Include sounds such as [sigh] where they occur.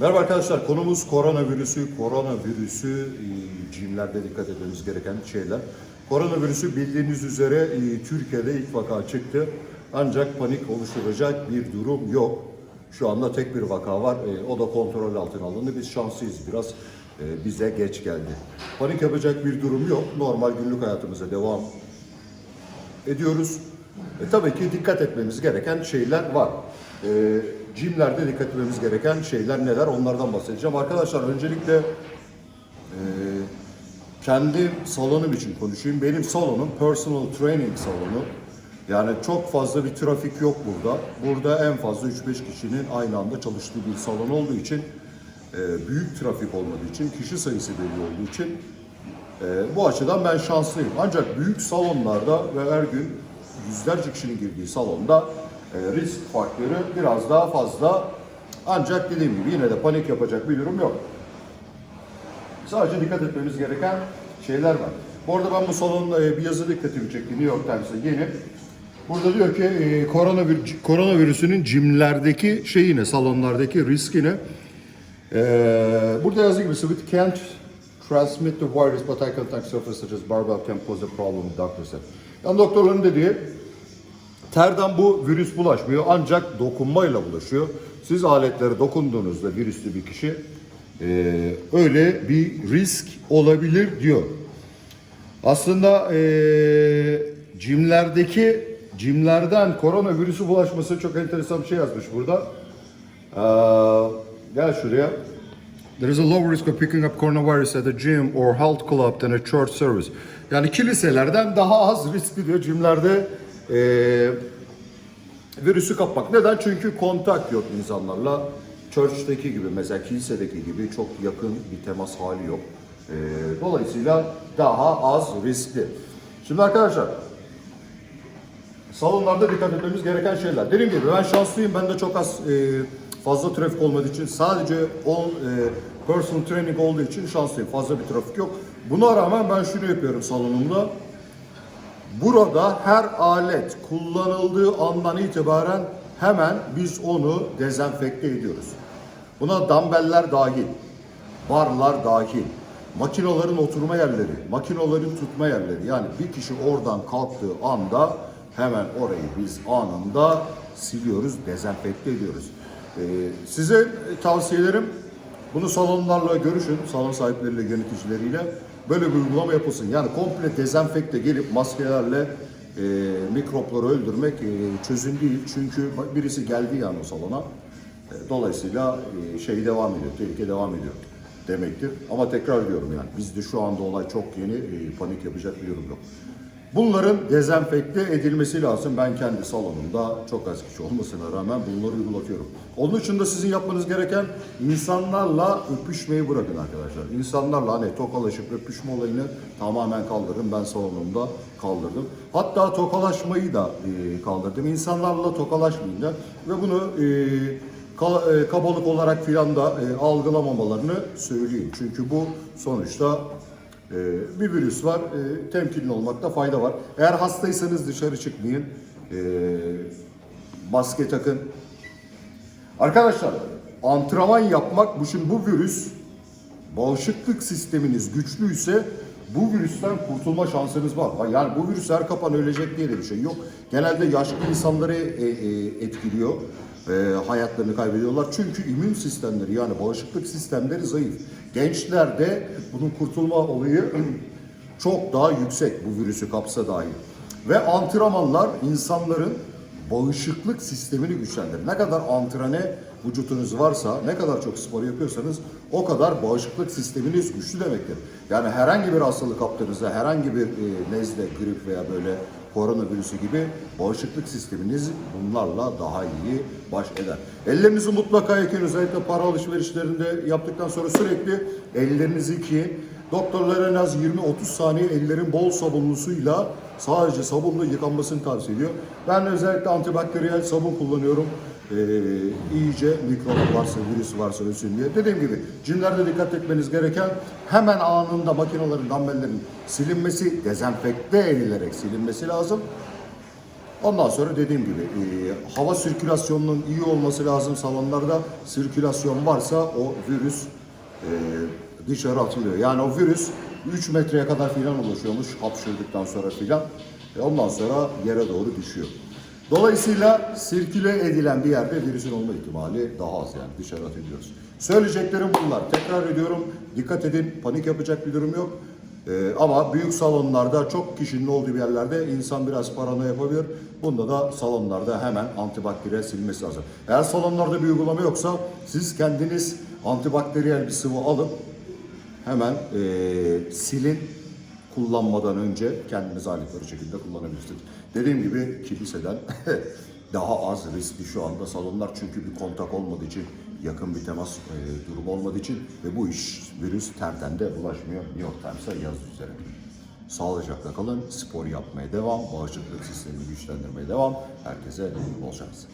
Merhaba arkadaşlar, konumuz koronavirüsü. Koronavirüsü, e, cimlerde dikkat etmemiz gereken şeyler. Koronavirüsü bildiğiniz üzere e, Türkiye'de ilk vaka çıktı. Ancak panik oluşturacak bir durum yok. Şu anda tek bir vaka var. E, o da kontrol altına alındı. Biz şanslıyız biraz. e, bize geç geldi. Panik yapacak bir durum yok. Normal günlük hayatımıza devam ediyoruz. E, tabii ki dikkat etmemiz gereken şeyler var. E, Jimlerde dikkat etmemiz gereken şeyler neler onlardan bahsedeceğim. Arkadaşlar öncelikle e, kendi salonum için konuşayım. Benim salonum personal training salonu. Yani çok fazla bir trafik yok burada. Burada en fazla 3-5 kişinin aynı anda çalıştığı bir salon olduğu için e, büyük trafik olmadığı için, kişi sayısı belli olduğu için ee, bu açıdan ben şanslıyım. Ancak büyük salonlarda ve her gün yüzlerce kişinin girdiği salonda e, risk faktörü biraz daha fazla. Ancak dediğim gibi yine de panik yapacak bir durum yok. Sadece dikkat etmemiz gereken şeyler var. Bu arada ben bu salonda e, bir yazı dikkatimi çekti New York Times'ta yeni. Burada diyor ki e, koronavirüs, koronavirüsünün cimlerdeki şeyine, salonlardaki riskine ee, burada yazdığı gibi it can't transmit the virus but eye contact surface such as barbell can pose a problem doctor said. Yani doktorların dediği terden bu virüs bulaşmıyor ancak dokunmayla bulaşıyor. Siz aletlere dokunduğunuzda virüslü bir kişi ee, öyle bir risk olabilir diyor. Aslında ee, cimlerdeki cimlerden koronavirüsü bulaşması çok enteresan bir şey yazmış burada. Ee, gel şuraya. There is a lower risk of picking up coronavirus at a gym or health club than a church service. Yani kiliselerden daha az riskli diyor cimlerde ee, virüsü kapmak. Neden? Çünkü kontak yok insanlarla. Church'teki gibi mesela kilisedeki gibi çok yakın bir temas hali yok. Ee, dolayısıyla daha az riskli. Şimdi arkadaşlar salonlarda dikkat etmemiz gereken şeyler. Dediğim gibi ben şanslıyım. Ben de çok az e, fazla trafik olmadığı için sadece on, e, personal training olduğu için şanslıyım. Fazla bir trafik yok. Buna rağmen ben şunu yapıyorum salonumda. Burada her alet kullanıldığı andan itibaren hemen biz onu dezenfekte ediyoruz. Buna dumbbell'ler dahil, barlar dahil, makinaların oturma yerleri, makinaların tutma yerleri. Yani bir kişi oradan kalktığı anda hemen orayı biz anında siliyoruz, dezenfekte ediyoruz. Ee, size tavsiyelerim bunu salonlarla görüşün, salon sahipleriyle, yöneticileriyle. Böyle bir uygulama yapılsın. Yani komple dezenfekte gelip maskelerle e, mikropları öldürmek e, çözüm değil. Çünkü birisi geldi yani o salona. E, dolayısıyla e, şey devam ediyor, tehlike devam ediyor demektir. Ama tekrar diyorum yani bizde şu anda olay çok yeni, e, panik yapacak bir durum yok. Bunların dezenfekte edilmesi lazım. Ben kendi salonumda çok az kişi olmasına rağmen bunları uygulatıyorum. Onun için de sizin yapmanız gereken insanlarla öpüşmeyi bırakın arkadaşlar. İnsanlarla hani tokalaşıp öpüşme olayını tamamen kaldırın. Ben salonumda kaldırdım. Hatta tokalaşmayı da e, kaldırdım. İnsanlarla tokalaşmayın da ve bunu e, e, kabalık olarak filan da e, algılamamalarını söyleyeyim. Çünkü bu sonuçta bir virüs var. Ee, temkinli olmakta fayda var. Eğer hastaysanız dışarı çıkmayın. Ee, maske takın. Arkadaşlar antrenman yapmak bu şimdi bu virüs bağışıklık sisteminiz güçlüyse bu virüsten kurtulma şansınız var. Yani bu virüs her kapan ölecek diye de bir şey yok. Genelde yaşlı insanları e, e, etkiliyor. E, hayatlarını kaybediyorlar. Çünkü immün sistemleri yani bağışıklık sistemleri zayıf. Gençlerde bunun kurtulma olayı [clears throat] çok daha yüksek bu virüsü kapsa dahi. Ve antrenmanlar insanların bağışıklık sistemini güçlendirir. Ne kadar antrene vücutunuz varsa, ne kadar çok spor yapıyorsanız o kadar bağışıklık sisteminiz güçlü demektir. Yani herhangi bir hastalık kaptığınızda, herhangi bir e, nezle, grip veya böyle koronavirüsü gibi bağışıklık sisteminiz bunlarla daha iyi baş eder. Ellerinizi mutlaka yıkayın. Özellikle para alışverişlerinde yaptıktan sonra sürekli ellerinizi yıkayın. Doktorlar en az 20-30 saniye ellerin bol sabunlu suyla sadece sabunla yıkanmasını tavsiye ediyor. Ben özellikle antibakteriyel sabun kullanıyorum. Ee, iyice mikrop varsa, virüs varsa ölsün diye. Dediğim gibi cimlerde dikkat etmeniz gereken hemen anında makinelerin, dumbbelllerin silinmesi, dezenfekte edilerek silinmesi lazım. Ondan sonra dediğim gibi e, hava sirkülasyonunun iyi olması lazım salonlarda. Sirkülasyon varsa o virüs e, dışarı atılıyor. Yani o virüs 3 metreye kadar filan ulaşıyormuş hapşırdıktan sonra filan. E, ondan sonra yere doğru düşüyor. Dolayısıyla sirküle edilen bir yerde virüsün olma ihtimali daha az yani dışarı atılıyoruz. Söyleyeceklerim bunlar. Tekrar ediyorum dikkat edin panik yapacak bir durum yok. Ee, ama büyük salonlarda çok kişinin olduğu yerlerde insan biraz paranoya yapabilir. Bunda da salonlarda hemen antibakteriyel silmesi lazım. Eğer salonlarda bir uygulama yoksa siz kendiniz antibakteriyel bir sıvı alıp hemen eee, silin kullanmadan önce kendiniz aletleri şekilde kullanabilirsiniz. Dediğim gibi kiliseden [laughs] daha az riskli şu anda salonlar çünkü bir kontak olmadığı için yakın bir temas eee, durumu olmadığı için ve bu iş virüs terden de bulaşmıyor. New York Times'a yazdı üzere. Sağlıcakla kalın, spor yapmaya devam, bağışıklık sistemini güçlendirmeye devam. Herkese bol şans.